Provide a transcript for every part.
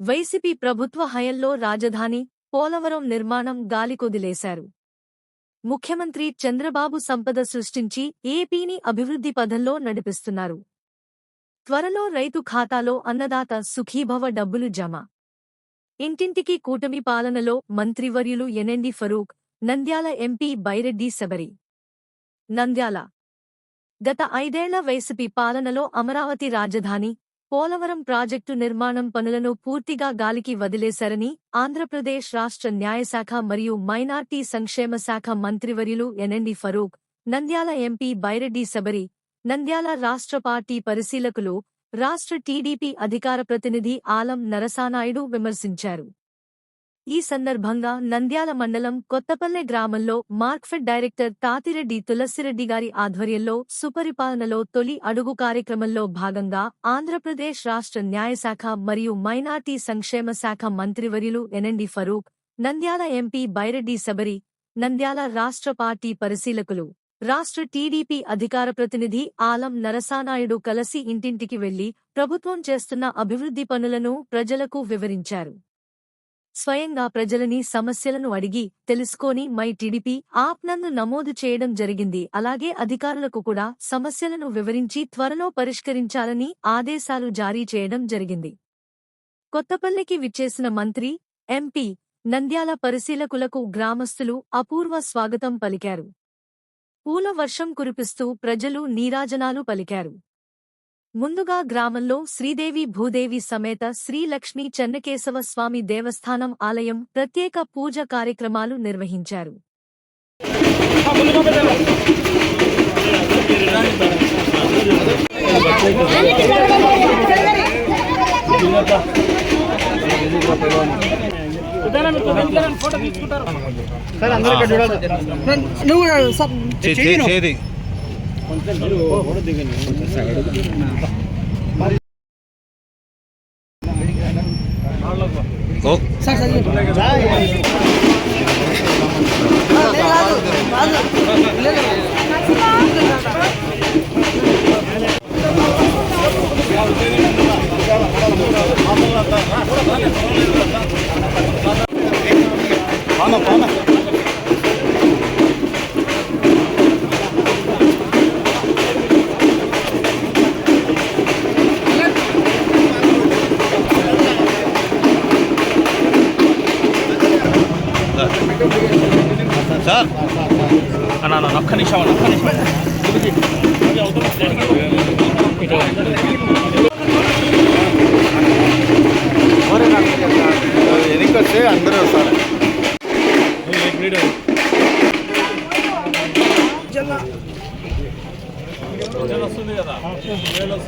YCP ప్రభుత్వ హయంలో రాజధాని పోలవరం నిర్మాణం గాలికొదిలేశారు ముఖ్యమంత్రి చంద్రబాబు సంపద సృష్టించి ఏపీని అభివృద్ధి పథంలో నడిపిస్తున్నారు. త్వరలో రైతు ఖాతాలో అన్నదాత సుఖీభవ డబ్బులు జమ. ఇంటింటికి కూటమి పాలనలో మంత్రివర్యులు ఎనెండి ఫరూక్ నంద్యాల ఎంపీ బైరెడ్డి శబరి. నంద్యాల. గత ఐదేళ్ళ వైసీపీ పాలనలో అమరావతి రాజధాని పోలవరం ప్రాజెక్టు నిర్మాణం పనులను పూర్తిగా గాలికి వదిలేశారని ఆంధ్రప్రదేశ్ రాష్ట్ర న్యాయశాఖ మరియు మైనార్టీ సంక్షేమ శాఖ మంత్రివర్యులు ఎన్ఎండి ఫరూక్ నంద్యాల ఎంపీ బైరెడ్డి శబరి నంద్యాల రాష్ట్ర పార్టీ పరిశీలకులు రాష్ట్ర టీడీపీ అధికార ప్రతినిధి ఆలం నరసానాయుడు విమర్శించారు. ఈ సందర్భంగా నంద్యాల మండలం కొత్తపల్లె గ్రామంలో మార్క్ఫెడ్ డైరెక్టర్ తాతిరెడ్డి తులసిరెడ్డి గారి ఆధ్వర్యంలో సుపరిపాలనలో తొలి అడుగు కార్యక్రమంలో భాగంగా ఆంధ్రప్రదేశ్ రాష్ట్ర న్యాయశాఖ మరియు మైనార్టీ సంక్షేమ శాఖ మంత్రివర్యులు ఎనండి ఫరూక్ నంద్యాల ఎంపీ బైరెడ్డి శబరి నంద్యాల రాష్ట్ర పార్టీ పరిశీలకులు రాష్ట్ర టీడీపీ అధికార ప్రతినిధి ఆలం నరసానాయుడు కలసి ఇంటింటికి వెళ్ళి ప్రభుత్వం చేస్తున్న అభివృద్ధి పనులను ప్రజలకు వివరించారు. స్వయంగా ప్రజలని సమస్యలను అడిగి తెలుసుకొని మై టీడీపీ ఆప్ నన్ను నమోదు చేయడం జరిగింది. అలాగే అధికారులకు కూడా సమస్యలను వివరించి త్వరలో పరిష్కరించాలని ఆదేశాలు జారీ చేయడం జరిగింది. కొత్తపల్లికి విచ్చేసిన మంత్రి ఎంపీ నంద్యాల పరిశీలకులకు గ్రామస్తులు అపూర్వ స్వాగతం పలికారు. పూల వర్షం కురిపిస్తూ ప్రజలు నీరాజనాలు పలికారు. ముందుగా గ్రామంలో శ్రీదేవి భూదేవి సమేత శ్రీలక్ష్మీ చెన్నకేశవ స్వామి దేవస్థానం ఆలయం ప్రత్యేక పూజ కార్యక్రమాలు నిర్వహించారు. నువ్వు కొంచెం సార్ అన్న అన్న ఒక్క నిమిషం అన్న ఒక్క నిమిషం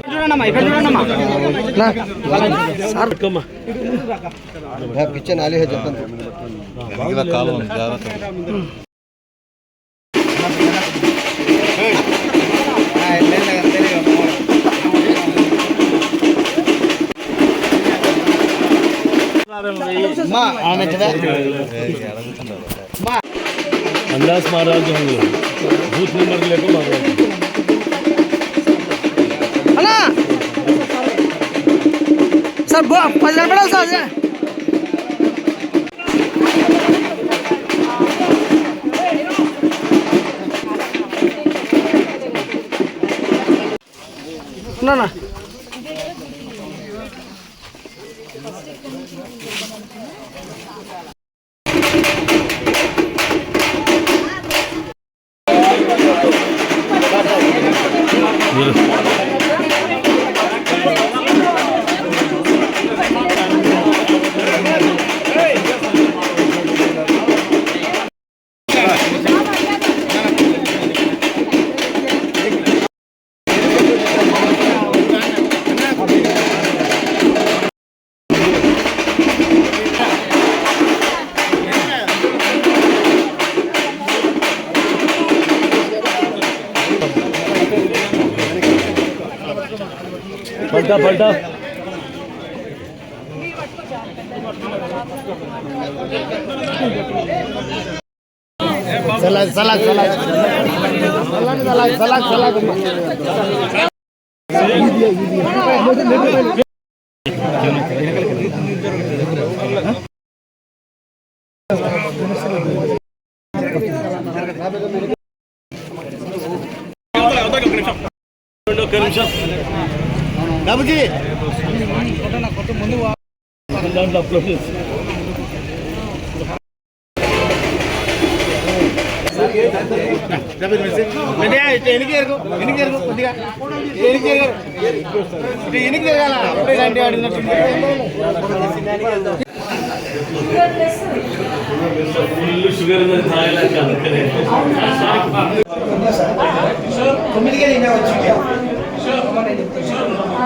చూడండమ్మా ఇక్కడ చూడండమ్మా సార్ पीछे नाली है जतन వెనకాల కాలం ఉంది, జాగ్రత్త अंदाज महाराज होंगे बूथ नंबर लेकर महाराज అన్నా సార్ పది నిలబడాలి సార్ అన్నా Buyurun. پلٹا پلٹا سلاد سلاد سلاد سلاد سلاد سلاد ఒక్క నిమిషం దాంట్లో అప్లోడ్ చేసి ఉంది. తాగలేక అందుకనే